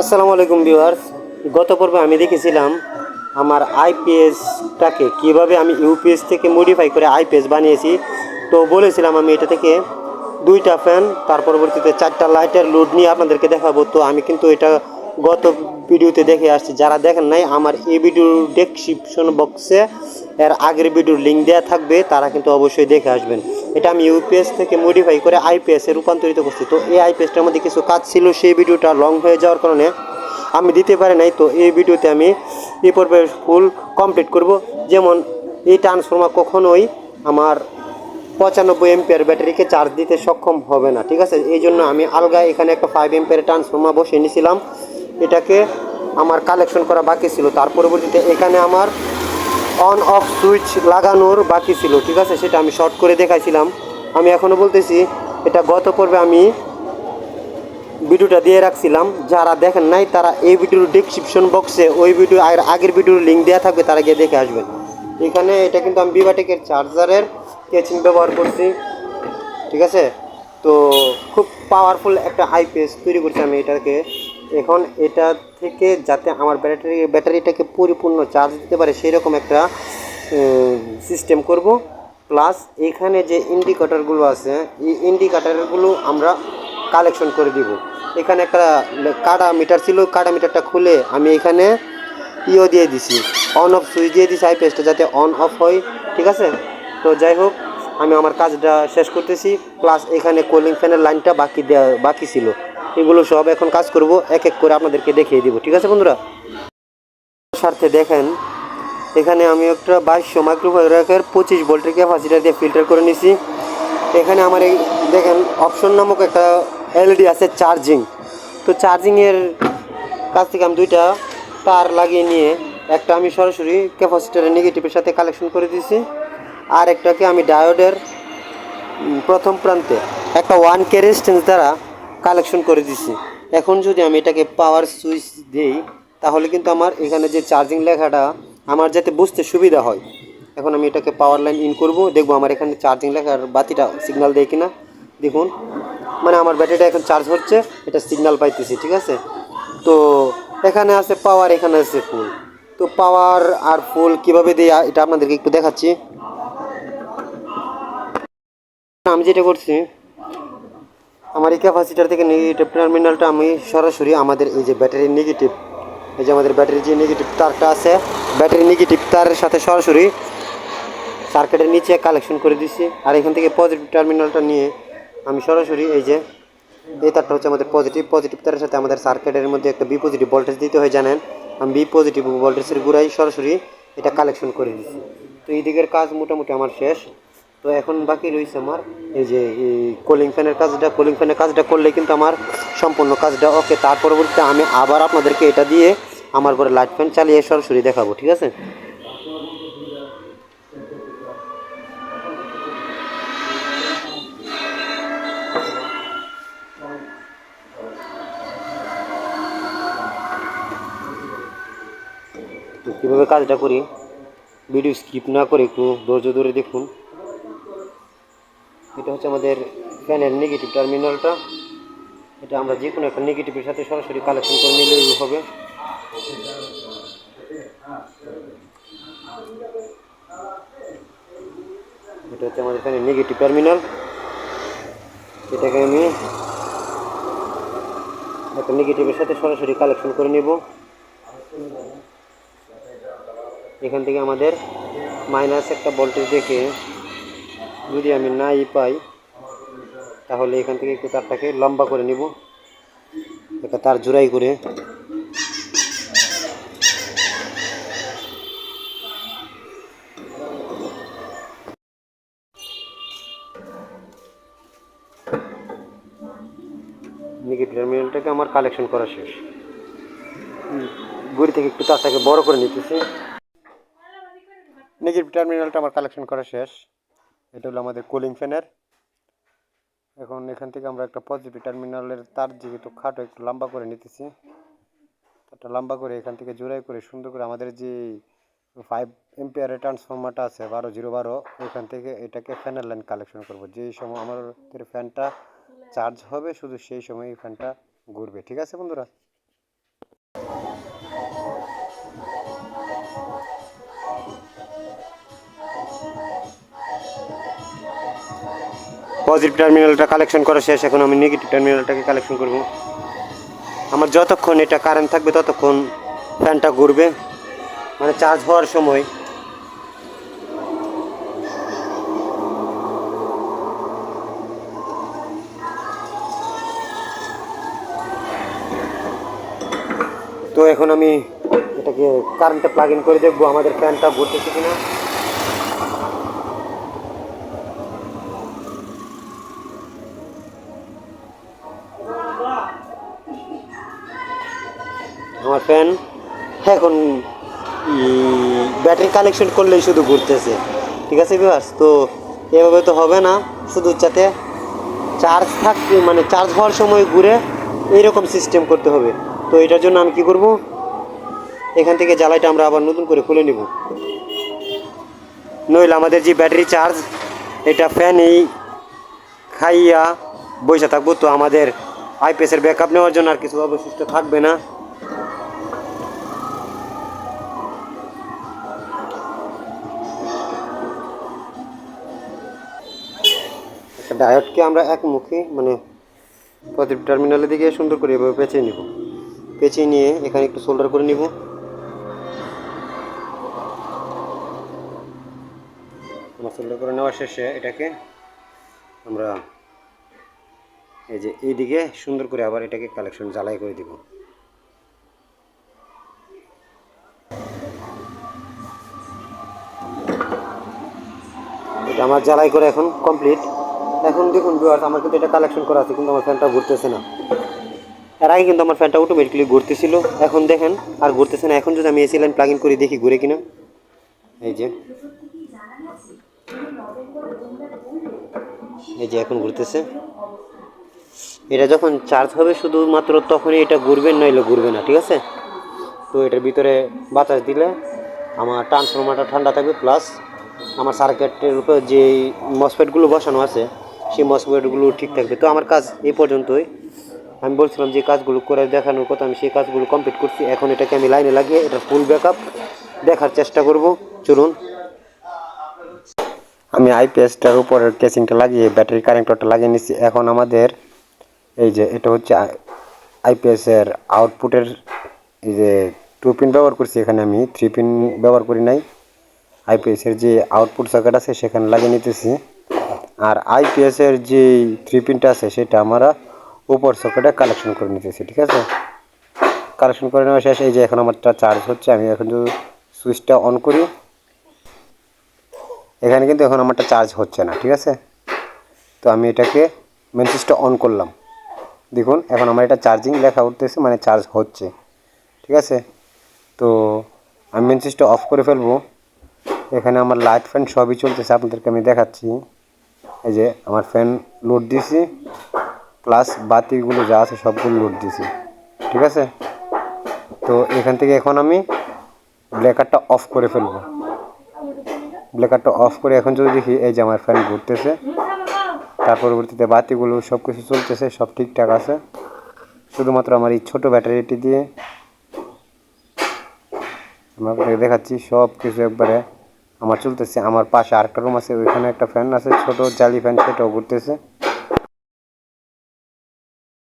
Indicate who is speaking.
Speaker 1: আসসালামু আলাইকুম ভিউয়ার্স। গত পর্বে আমি দেখেছিলাম আমার আইপিএসটাকে কীভাবে আমি ইউপিএস থেকে মডিফাই করে আইপিএস বানিয়েছি। তো বলেছিলাম আমি এটা থেকে দুইটা ফ্যান তার পরবর্তীতে চারটা লাইটের লোড নিয়ে আপনাদেরকে দেখাবো। তো আমি কিন্তু এটা গত ভিডিওতে দেখে আসছি। যারা দেখেন নাই, আমার এই ভিডিওর ডেসক্রিপশন বক্সে এর আগের ভিডিওর লিঙ্ক দেওয়া থাকবে, তারা কিন্তু অবশ্যই দেখে আসবেন। এটা আমি ইউপিএস থেকে মডিফাই করে আইপিএসে রূপান্তরিত করছি। তো এই আইপিএসটার মধ্যে কিছু কাজ ছিল, সেই ভিডিওটা লং হয়ে যাওয়ার কারণে আমি দিতে পারি নাই। তো এই ভিডিওতে আমি এই পর্বে ফুল কমপ্লিট করব। যেমন এই ট্রান্সফর্মার কখনোই আমার পঁচানব্বই এমপিয়ার ব্যাটারিকে চার্জ দিতে সক্ষম হবে না, ঠিক আছে? এই জন্য আমি আলগা এখানে একটা ফাইভ এমপিয়ার ট্রান্সফর্মার বসে নিয়েছিলাম এটাকে আমার কালেকশন করা বাকি ছিল। তার পরবর্তীতে এখানে আমার অন, অফ, সুইচ লাগানোর বাকি ছিল, ঠিক আছে? সেটা আমি শর্ট করে দেখাইছিলাম। আমি এখনও বলতেছি, এটা গত পর্বে আমি ভিডিওটা দিয়ে রাখছিলাম। যারা দেখেন নাই, তারা এই ভিডিওর ডিসক্রিপশন বক্সে ওই ভিডিও আর আগের ভিডিওর লিঙ্ক দেওয়া থাকবে, তারা গিয়ে দেখে আসবেন। এখানে এটা কিন্তু আমি বিভাটেকের চার্জারের কেচিং ব্যবহার করছি, ঠিক আছে? তো খুব পাওয়ারফুল একটা আইপিএস তৈরি করছি আমি এটাকে। এখন এটা থেকে যাতে আমার ব্যাটারি, ব্যাটারিটাকে পরিপূর্ণ চার্জ দিতে পারে সেই রকম একটা সিস্টেম করব। প্লাস এখানে যে ইন্ডিকেটরগুলো আছে, এই ইন্ডিকেটরগুলো আমরা কালেকশন করে দিব। এখানে একটা কাটা মিটার ছিল, কাটা মিটারটা খুলে আমি এখানে ইও দিয়ে দিছি। অন অফ সুইচ দিয়ে দিছি আইপিএসটা যাতে অন অফ হয়, ঠিক আছে? তো যাই হোক, আমি আমার কাজটা শেষ করতেছি। প্লাস এখানে কোলিং ফ্যানের লাইনটা বাকি দেওয়া বাকি ছিল। এগুলো সব এখন কাজ করব এক এক করে আপনাদেরকে দেখিয়ে দিব। ঠিক আছে বন্ধুরা? স্বার্থে দেখেন, এখানে আমি একটা বাইশশো মাইক্রোফাইরাকের পঁচিশ ভোল্টের ক্যাপাসিটার দিয়ে ফিল্টার করে নিছি। এখানে আমার এই দেখেন অপশন নামক একটা এলইডি আছে চার্জিং তো চার্জিংয়ের কাছ থেকে আমি দুইটা তার লাগিয়ে নিয়ে একটা আমি সরাসরি ক্যাপাসিটারের নেগেটিভের সাথে কালেকশন করে দিয়েছি আর একটাকে আমি ডায়োডের প্রথম প্রান্তে একটা ওয়ান কে রেজিস্ট্যান্স দ্বারা কালেকশন করে দিছি। এখন যদি আমি এটাকে পাওয়ার সুইচ দিই, তাহলে কিন্তু আমার এখানে যে চার্জিং লেখাটা, আমার যাতে বুঝতে সুবিধা হয়। এখন আমি এটাকে পাওয়ার লাইন ইন করব, দেখব আমার এখানে চার্জিং লেখার বাতিটা সিগনাল দেয় কিনা। দেখুন মানে আমার ব্যাটারিটা এখন চার্জ হচ্ছে, এটা সিগনাল পাইতেছি, ঠিক আছে? তো এখানে আছে পাওয়ার এখানে আছে ফুল তো পাওয়ার আর ফুল কীভাবে দিই, এটা আপনাদেরকে একটু দেখাচ্ছি। আমি যেটা করছি আমার এই ক্যাপাসিটার থেকে নেগেটিভ টার্মিনালটা আমি সরাসরি আমাদের এই যে ব্যাটারির নেগেটিভ এই যে আমাদের ব্যাটারির যে নেগেটিভ তারটা আছে ব্যাটারি নেগেটিভ তারের সাথে সরাসরি সার্কিটের নিচে কালেকশন করে দিচ্ছি আর এখান থেকে পজিটিভ টার্মিনালটা নিয়ে আমি সরাসরি এই যে এই তারটা হচ্ছে আমাদের পজিটিভ পজিটিভ তারের সাথে আমাদের সার্কিটের মধ্যে একটা বি পজিটিভ ভোল্টেজ দিতে হয়, জানেন? আমি বি পজিটিভ ভোল্টেজের গুড়াই সরাসরি এটা কালেকশন করে দিচ্ছি তো এই দিকের কাজ মোটামুটি আমার শেষ। তো এখন বাকি রয়েছে আমার, এই যে কোলিং ফ্যানের কাজটা কোলিং ফ্যানের কাজটা করলে কিন্তু আমার সম্পূর্ণ কাজটা ওকে তার পরবর্তীতে আমি আবার আপনাদেরকে এটা দিয়ে আমার ঘরে লাইট ফ্যান চালিয়ে সরাসরি দেখাবো, ঠিক আছে? কীভাবে কাজটা করি? ভিডিও স্কিপ না করে একটু ধৈর্য ধরে দেখুন। এটা হচ্ছে আমাদের ফ্যানের নেগেটিভ টার্মিনালটা এটা আমরা যে কোনো একটা নেগেটিভের সাথে সরাসরি কালেকশন করে নিলেই হবে। এটা হচ্ছে আমাদের ফ্যানের নেগেটিভ টার্মিনাল এটাকে আমি একটা নেগেটিভের সাথে সরাসরি কালেকশন করে নিব। এখান থেকে আমাদের মাইনাস একটা ভোল্টেজ দেখে যদি আমি নাই পাই, তাহলে এখান থেকে একটু তারটাকে লম্বা করে নিব। একটা তার জোড়াই করে। নেগেটিভ টার্মিনালটাকে আমার কালেকশন করা শেষ। ঘড়ি থেকে একটু তারটাকে বড় করে নিতেছি। নেগেটিভ টার্মিনালটা আমার কালেকশন করা শেষ। এটা হলো আমাদের কুলিং ফ্যানের এখন এখান থেকে আমরা একটা পজিটিভ টার্মিনালের তার যেহেতু খাটো একটু লম্বা করে নিতেছি, তারটা লম্বা করে এখান থেকে জোড়াই করে সুন্দর করে আমাদের যে ফাইভ এমপিয়ারের ট্রান্সফর্মারটা আছে, বারো জিরো বারো, ওইখান থেকে এটাকে ফ্যানের লাইন কালেকশন করব। যেই সময় আমাদের ফ্যানটা চার্জ হবে, শুধু সেই সময় এই ফ্যানটা ঘুরবে। ঠিক আছে বন্ধুরা? পজিটিভ টার্মিনালটা কালেকশন করা শেষ, এখন আমি নেগেটিভ টার্মিনালটাকে কালেকশন করব। আমার যতক্ষণ এটা কারেন্ট থাকবে, ততক্ষণ ফ্যানটা ঘুরবে। মানে চার্জ হওয়ার সময়। তো এখন আমি এটাকে কারেন্টে প্লাগ ইন করে দেখব, আমাদের ফ্যানটা ঘুরতেছে কিনা। ফ্যান। এখন ব্যাটারি কালেকশন করলেই শুধু ঘুরতেছে। ঠিক আছে বিভাস তো এভাবে তো হবে না। শুধু যাতে চার্জ থাকতে মানে চার্জ হওয়ার সময় ঘুরে এইরকম সিস্টেম করতে হবে। তো এটার জন্য আমি কি করব? এখান থেকে জ্বালাইটা আমরা আবার নতুন করে খুলে নিব। নইলে আমাদের যে ব্যাটারি চার্জ এটা ফ্যানেই খাইয়া বসে থাকব। তো আমাদের আইপিএসের ব্যাকআপ নেওয়ার জন্য আর কিছু অবশিষ্ট থাকবে না। ডায়োডকে আমরা একমুখী মানে প্রদীপ টার্মিনালের দিকে সুন্দর করে এভাবে পেঁচিয়ে নিব। পেঁচিয়ে নিয়ে এখানে একটু সোল্ডার করে নিব। সোল্ডার করে নেওয়ার শেষে এটাকে আমরা এই যে এইদিকে সুন্দর করে আবার এটাকে কালেকশন জ্বালাই করে দিব। এটা আমার জ্বালাই করে এখন কমপ্লিট এখন দেখুন ভিউয়ার্স আমার কিন্তু এটা কালেকশন করা আছে, কিন্তু আমার ফ্যানটা ঘুরতেছে না। এর আগে কিন্তু আমার ফ্যানটা অটোমেটিকলি ঘুরতেছিল, এখন দেখেন, আর ঘুরতেছে না। এখন যদি আমি এসি লাইন প্লাগ ইন করি, দেখি ঘুরে কিনা। এই যে। এই যে এখন ঘুরতেছে। এটা যখন চার্জ হবে শুধুমাত্র তখনই এটা ঘুরবে নইলে ঘুরবে না, ঠিক আছে? তো এটার ভিতরে বাতাস দিলে আমার ট্রান্সফরমারটা ঠান্ডা থাকবে প্লাস আমার সার্কিটের উপর যে মসফেটগুলো বসানো আছে সেই মসফেটগুলো ঠিক থাকবে। তো আমার কাজ এই পর্যন্তই। আমি বলছিলাম যে কাজগুলো করে দেখানোর কথা, আমি সেই কাজগুলো কমপ্লিট করছি। এখন এটাকে আমি লাইনে লাগিয়ে এটা ফুল ব্যাকআপ দেখার চেষ্টা করব। চলুন। আমি আইপিএসটার উপরের কেসিংটা লাগিয়ে ব্যাটারি কানেক্টরটা লাগিয়ে নিচ্ছি। এখন আমাদের এই যে এটা হচ্ছে আইপিএসের আউটপুটের এই যে টু পিন ব্যবহার করছি। এখানে আমি থ্রি পিন ব্যবহার করি নাই। আইপিএসের যে আউটপুট সার্কিট আছে, সেখানে লাগিয়ে নিতেছি। আর আইপিএসের যে থ্রি পিনটা আছে, সেটা আমরা উপর সকেটে কালেকশন করে নিতেছি, ঠিক আছে? কালেকশন করে নেওয়া শেষ, এই যে এখন আমারটা চার্জ হচ্ছে, আমি এখন যদি সুইচটা অন করি, এখানে কিন্তু এখন আমারটা চার্জ হচ্ছে না, ঠিক আছে? তো আমি এটাকে মেন সুইচটা অন করলাম। দেখুন, এখন আমার এটা চার্জিং লেখা উঠতেছে মানে চার্জ হচ্ছে, ঠিক আছে? তো আমি মেন সুইচটা অফ করে ফেলব। এখানে আমার লাইট ফ্যান সবই চলতেছে, আপনাদেরকে আমি দেখাচ্ছি। এই যে আমার ফ্যান লোড দিছি প্লাস বাতিগুলো যা আছে সবগুলো লোড দিছি ঠিক আছে? তো এখান থেকে এখন আমি ব্লেকারটা অফ করে ফেলব। ব্লেকারটা অফ করে এখন যদি দেখি, এই যে আমার ফ্যান ঘুরতেছে, তার পরবর্তীতে বাতিগুলো সব কিছু চলতেছে, সব ঠিকঠাক আছে। শুধুমাত্র আমার এই ছোটো ব্যাটারিটি দিয়ে আমি দেখাচ্ছি সব কিছু একবারে আমার চলতেছে, আমার পাশে আরেকটা রুম আছে, ওইখানে একটা ফ্যান আছে, ছোট জালি ফ্যান সেটাও ঘুরতেছে।